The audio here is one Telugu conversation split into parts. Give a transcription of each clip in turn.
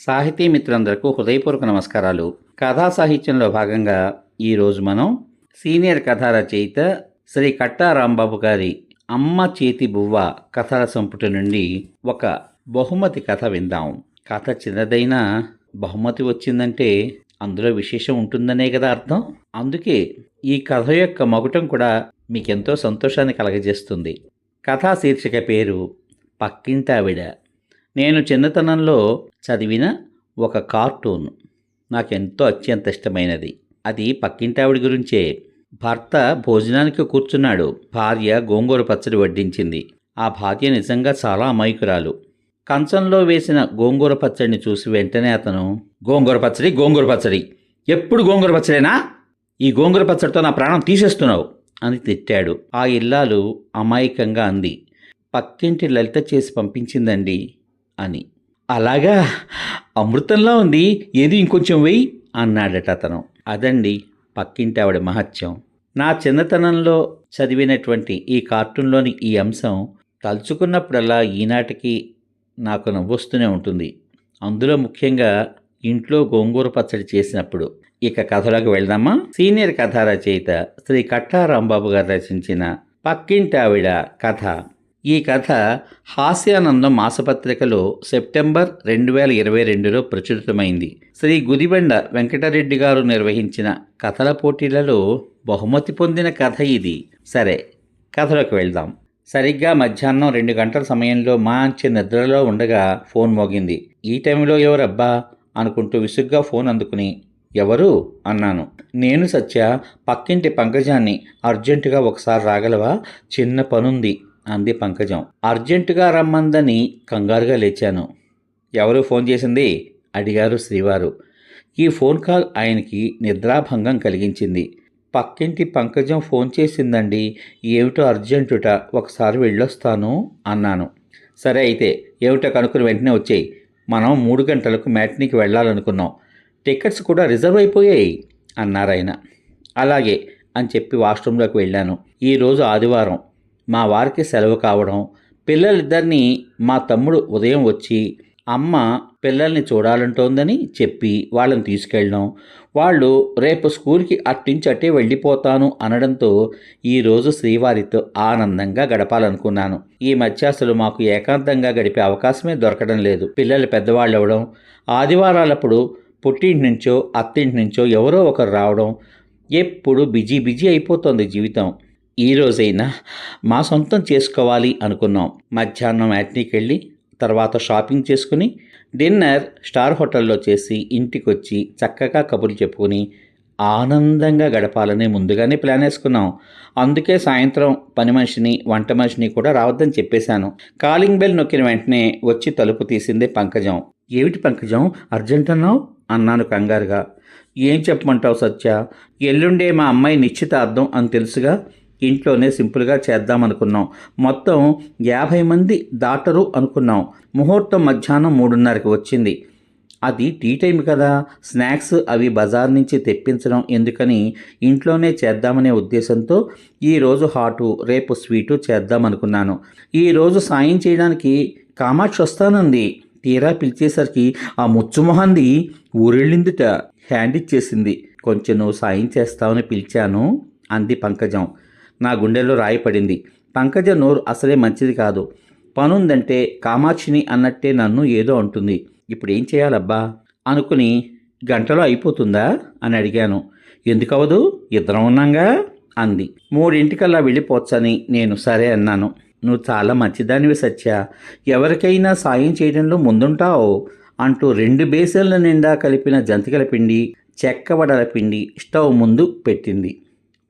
సాహితీ మిత్రులందరికీ హృదయపూర్వక నమస్కారాలు. కథా సాహిత్యంలో భాగంగా ఈరోజు మనం సీనియర్ కథా రచయిత శ్రీ కట్టా రాంబాబు గారి అమ్మ చేతి బువ్వ కథల సంపుటి నుండి ఒక బహుమతి కథ విందాం. కథ చిన్నదైనా బహుమతి వచ్చిందంటే అందులో విశేషం ఉంటుందనే కదా అర్థం? అందుకే ఈ కథ యొక్క మగుటం కూడా మీకెంతో సంతోషాన్ని కలగజేస్తుంది. కథా శీర్షిక పేరు పక్కింటావిడ. నేను చిన్నతనంలో చదివిన ఒక కార్టూన్. నాకెంతో అత్యంత ఇష్టమైనది. అది పక్కింటావిడి గురించే. భర్త భోజనానికి కూర్చున్నాడు. భార్య గోంగూర పచ్చడి వడ్డించింది. ఆ భార్య నిజంగా చాలా అమాయకురాలు. కంచంలో వేసిన గోంగూర పచ్చడిని చూసి వెంటనే అతను గోంగూర పచ్చడి గోంగూర పచ్చడి. ఎప్పుడు గోంగూర పచ్చడేనా? ఈ గోంగూర పచ్చడితో నా ప్రాణం తీసేస్తున్నావు అని తిట్టాడు. ఆ ఇల్లాలు అమాయకంగా అంది. పక్కింటి లలిత చేసి పంపించిందండి అని. అలాగా? అమృతంలా ఉంది. ఏది ఇంకొంచెం వెయ్యి అన్నాడట అతను. అదండి పక్కింటి ఆవిడ మహత్యం. నా చిన్నతనంలో చదివినటువంటి ఈ కార్టూన్లోని ఈ అంశం తలుచుకున్నప్పుడల్లా ఈనాటికి నాకు నవ్వొస్తూనే ఉంటుంది. అందులో ముఖ్యంగా ఇంట్లో గోంగూర పచ్చడి చేసినప్పుడు. ఇక కథలోకి వెళ్దామా? సీనియర్ కథా రచయిత శ్రీ కట్టా రాంబాబు గారు రచించిన పక్కింటి ఆవిడ కథ. ఈ కథ హాస్యానందం మాసపత్రికలో సెప్టెంబర్ రెండు వేల ఇరవై రెండులో ప్రచురితమైంది. శ్రీ గుదిబండ వెంకటరెడ్డి గారు నిర్వహించిన కథల పోటీలలో బహుమతి పొందిన కథ ఇది. సరే కథలోకి వెళ్దాం. సరిగ్గా మధ్యాహ్నం రెండు గంటల సమయంలో మంచి నిద్రలో ఉండగా ఫోన్ మోగింది. ఈ టైంలో ఎవరబ్బా? అనుకుంటూ విసుగ్గా ఫోన్ అందుకుని ఎవరు? అన్నాను. నేను సత్య పక్కింటి పంకజాన్ని అర్జెంటుగా ఒకసారి రాగలవా? చిన్న పనుంది. అంది పంకజం. అర్జెంటుగా రమ్మందని కంగారుగా లేచాను. ఎవరు ఫోన్ చేసింది? అడిగారు శ్రీవారు. ఈ ఫోన్ కాల్ ఆయనకి నిద్రాభంగం కలిగించింది. పక్కింటి పంకజం ఫోన్ చేసిందండి. ఏమిటో అర్జెంటుట ఒకసారి వెళ్ళొస్తాను అన్నాను. సరే అయితే ఏమిటో కనుక్కుని వెంటనే వచ్చేయి. మనం మూడు గంటలకు మ్యాట్నీకి వెళ్ళాలనుకున్నాం. టికెట్స్ కూడా రిజర్వ్ అయిపోయాయి అన్నారాయన. అలాగే అని చెప్పి వాష్రూమ్లోకి వెళ్ళాను. ఈరోజు ఆదివారం. మా వారికి సెలవు కావడం పిల్లలిద్దరినీ మా తమ్ముడు ఉదయం వచ్చి అమ్మ పిల్లల్ని చూడాలంటోందని చెప్పి వాళ్ళని తీసుకెళ్ళడం వాళ్ళు రేపు స్కూల్కి అట్టించి అట్టే వెళ్ళిపోతాను అనడంతో ఈరోజు శ్రీవారితో ఆనందంగా గడపాలనుకున్నాను. ఈ మధ్య అసలు మాకు ఏకాంతంగా గడిపే అవకాశమే దొరకడం లేదు. పిల్లలు పెద్దవాళ్ళు అవ్వడం ఆదివారాలప్పుడు పుట్టింటి నుంచో అత్తింటి నుంచో ఎవరో ఒకరు రావడం ఎప్పుడు బిజీ బిజీ అయిపోతుంది జీవితం. ఈ రోజైనా మా సొంతం చేసుకోవాలి అనుకున్నాం. మధ్యాహ్నం యాట్నీకి వెళ్ళి తర్వాత షాపింగ్ చేసుకుని డిన్నర్ స్టార్ హోటల్లో చేసి ఇంటికి వచ్చి చక్కగా కబుర్లు చెప్పుకొని ఆనందంగా గడపాలని ముందుగానే ప్లాన్ వేసుకున్నాం. అందుకే సాయంత్రం పని మనిషిని వంట మనిషిని కూడా రావద్దని చెప్పేశాను. కాలింగ్ బెల్ నొక్కిన వెంటనే వచ్చి తలుపు తీసిందే పంకజం. ఏమిటి పంకజం? అర్జెంట్ అన్నావు? అన్నాను కంగారుగా. ఏం చెప్పమంటావు సత్య? ఎల్లుండే మా అమ్మాయి నిశ్చితార్థం అని తెలుసుగా ఇంట్లోనే సింపుల్గా చేద్దామనుకున్నాం మొత్తం యాభై మంది దాటరు అనుకున్నాం. ముహూర్తం మధ్యాహ్నం మూడున్నరకి వచ్చింది. అది టీ టైం కదా. స్నాక్స్ అవి బజార్ నుంచి తెప్పించడం ఎందుకని ఇంట్లోనే చేద్దామనే ఉద్దేశంతో ఈరోజు హాటు రేపు స్వీటు చేద్దామనుకున్నాను ఈరోజు సాయం చేయడానికి కామాక్షి వస్తానంది. తీరా పిలిచేసరికి ఆ ముచ్చుమొహంది ఊరెళ్ళిందిట. హ్యాండ్ ఇచ్చేసింది. కొంచెం నువ్వు సాయం చేస్తావని పిలిచాను అంది పంకజం. నా గుండెలో రాయపడింది. పంకజ నోరు అసలే మంచిది కాదు. పనుందంటే కామాక్షిని అన్నట్టే నన్ను ఏదో అంటుంది. ఇప్పుడు ఏం చేయాలబ్బా? అనుకుని గంటలో అయిపోతుందా? అని అడిగాను. ఎందుకవదు? ఇద్దరం ఉన్నాగా? అంది. మూడింటికల్లా వెళ్ళిపోవచ్చని నేను సరే అన్నాను. నువ్వు చాలా మంచిదానివి సత్య. ఎవరికైనా సాయం చేయడంలో ముందుంటావు అంటూ రెండు బేసన్ల నిండా కలిపిన జంతికల పిండి చెక్కవడల పిండి స్టవ్ ముందు పెట్టింది.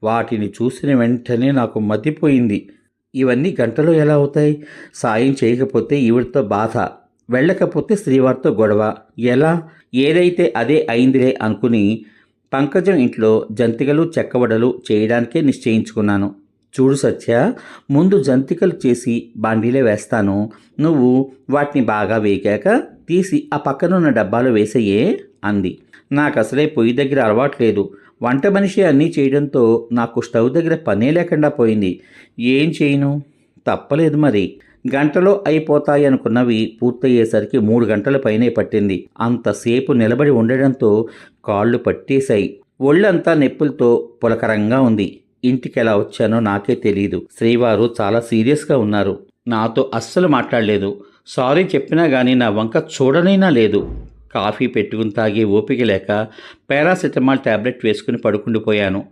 వాటిని చూసిన వెంటనే నాకు మతిపోయింది. ఇవన్నీ గంటలో ఎలా అవుతాయి? సాయం చేయకపోతే ఈవిడితో బాధ. వెళ్ళకపోతే శ్రీవారితో గొడవ. ఎలా? ఏదైతే అదే అయిందిలే అనుకుని పంకజం ఇంట్లో జంతికలు చెక్కవడలు చేయడానికే నిశ్చయించుకున్నాను. చూడు సత్య ముందు జంతికలు చేసి బాండీలో వేస్తాను. నువ్వు వాటిని బాగా వేగాక తీసి ఆ పక్కనున్న డబ్బాలో వేసేయే అంది. నాకు అసలే పొయ్యి దగ్గర అలవాట్లేదు వంట మనిషి అన్నీ చేయడంతో నాకు స్టవ్ దగ్గర పనే లేకుండా పోయింది. ఏం చేయను? తప్పలేదు మరి. గంటలో అయిపోతాయి అనుకున్నవి పూర్తయ్యేసరికి మూడు గంటల పైనే పట్టింది. అంతసేపు నిలబడి ఉండడంతో కాళ్ళు పట్టేశాయి. ఒళ్ళంతా నొప్పులతో పులకరంగా ఉంది. ఇంటికి ఎలా వచ్చానో నాకే తెలియదు శ్రీవారు చాలా సీరియస్గా ఉన్నారు. నాతో అస్సలు మాట్లాడలేదు. సారీ చెప్పినా కానీ నా వంక చూడనైనా లేదు. కాఫీ పెట్టుకుని తాగి ఓపిక లేక పారాసెటమాల్ టాబ్లెట్ వేసుకుని పడుకుండిపోయాను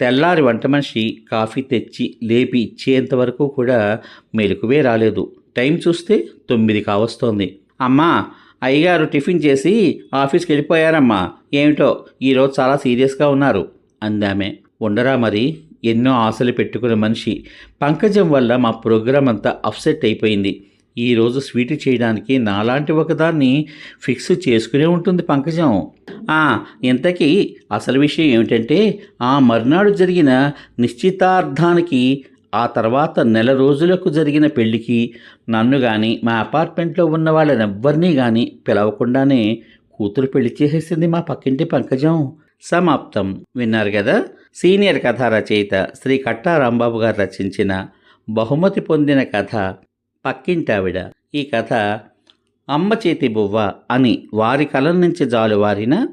తెల్లారి వంట మనిషి కాఫీ తెచ్చి లేపి ఇచ్చేంత వరకు కూడా మెలకువే రాలేదు. టైం చూస్తే తొమ్మిది కావస్తోంది. అమ్మా అయ్యగారు టిఫిన్ చేసి ఆఫీస్కి వెళ్ళిపోయారమ్మా. ఏమిటో ఈరోజు చాలా సీరియస్గా ఉన్నారు అందామె. ఉండరా మరి? ఎన్నో ఆశలు పెట్టుకున్న మనిషి. పంకజం వల్ల మా ప్రోగ్రాం అంతా అప్సెట్ అయిపోయింది. ఈరోజు స్వీట్ చేయడానికి నాలాంటి ఒకదాన్ని ఫిక్స్ చేసుకునే ఉంటుంది పంకజం. ఇంతకీ అసలు విషయం ఏమిటంటే ఆ మర్నాడు జరిగిన నిశ్చితార్థానికి ఆ తర్వాత నెల రోజులకు జరిగిన పెళ్ళికి నన్ను కానీ మా అపార్ట్మెంట్లో ఉన్న వాళ్ళనెవ్వరినీ కానీ పిలవకుండానే కూతురు పెళ్ళి చేసేసింది మా పక్కింటి పంకజం. సమాప్తం. విన్నారు కదా? సీనియర్ కథా రచయిత శ్రీ కట్టా రాంబాబు గారు రచించిన బహుమతి పొందిన కథ. పక్కింటావిడ. ఈ కథ అమ్మ చేతి బువ్వ అని వారి కలం నుంచి జాలువారిన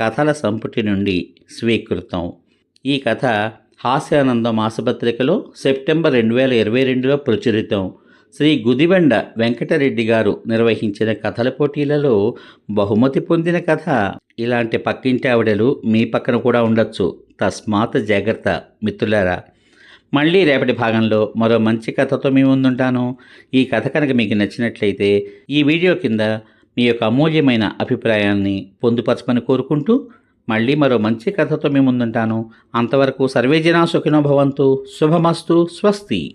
కథల సంపుటి నుండి స్వీకృతం. ఈ కథ హాస్యానందం మాసపత్రికలో సెప్టెంబర్ రెండు వేల ఇరవై రెండులో ప్రచురితం. శ్రీ గుదిబండ వెంకటరెడ్డి గారు నిర్వహించిన కథల పోటీలలో బహుమతి పొందిన కథ. ఇలాంటి పక్కింటి ఆవిడలు మీ పక్కన కూడా ఉండొచ్చు. తస్మాత్ జాగ్రత్త మిత్రులారా. మళ్ళీ రేపటి భాగంలో మరో మంచి కథతో మీ ముందుంటాను. ఈ కథ కనుక మీకు నచ్చినట్లయితే ఈ వీడియో కింద మీ యొక్క అమూల్యమైన అభిప్రాయాన్ని పొందుపరచమని కోరుకుంటూ మళ్ళీ మరో మంచి కథతో మీ ముందుంటాను. అంతవరకు సర్వేజనా సుఖినో భవంతు. శుభమస్తు. స్వస్తి.